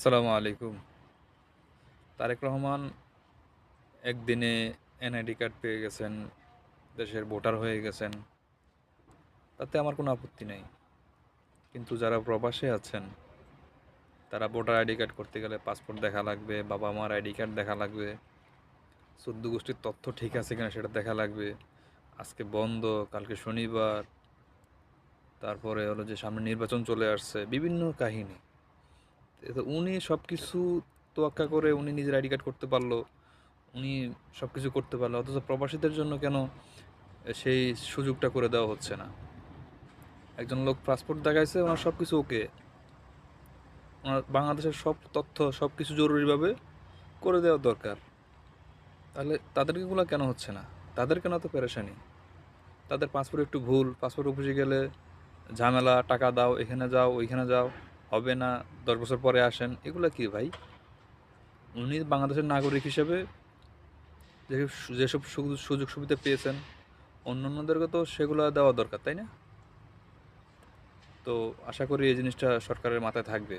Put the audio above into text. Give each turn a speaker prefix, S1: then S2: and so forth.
S1: আসসালামু আলাইকুম। তারেক রহমান একদিনে এনআইডি কার্ড পেয়ে গেছেন, দেশের ভোটার হয়ে গেছেন। তাতে আমার কোনো আপত্তি নেই। কিন্তু যারা প্রবাসে আছেন, তারা ভোটার আইডি কার্ড করতে গেলে পাসপোর্ট দেখা লাগবে, বাবা মার আইডি কার্ড দেখা লাগবে, চোদ্দ গোষ্ঠীর তথ্য ঠিক আছে কিনা সেটা দেখা লাগবে। আজকে বন্ধ, কালকে শনিবার, তারপরে হলো যে সামনে নির্বাচন চলে আসছে, বিভিন্ন কাহিনী। তো উনি সব কিছু তোয়াক্কা করে উনি নিজের আইডি কার্ড করতে পারল, উনি সব কিছু করতে পারল, অথচ প্রবাসীদের জন্য কেন সেই সুযোগটা করে দেওয়া হচ্ছে না? একজন লোক পাসপোর্ট দেখাইছে, ওনার সব কিছু ওকে ওনার বাংলাদেশের সব তথ্য সব কিছু জরুরিভাবে করে দেওয়া দরকার। তাহলে তাদেরকেগুলো কেন হচ্ছে না? তাদের কেন তো পেরেশানি। তাদের পাসপোর্ট একটু ভুল পাসপোর্ট অফিসে গেলে ঝামেলা, টাকা দাও, এখানে যাও, ওইখানে যাও। হবে না, দশ বছর পরে আসেন, এগুলো কি ভাই? উনি বাংলাদেশের নাগরিক হিসেবে যেসব সুযোগ সুবিধা পেয়েছেন অন্য অন্যদেরকে তো সেগুলো দেওয়া দরকার, তাই না? তো আশা করি এই জিনিসটা সরকারের মাথায় থাকবে।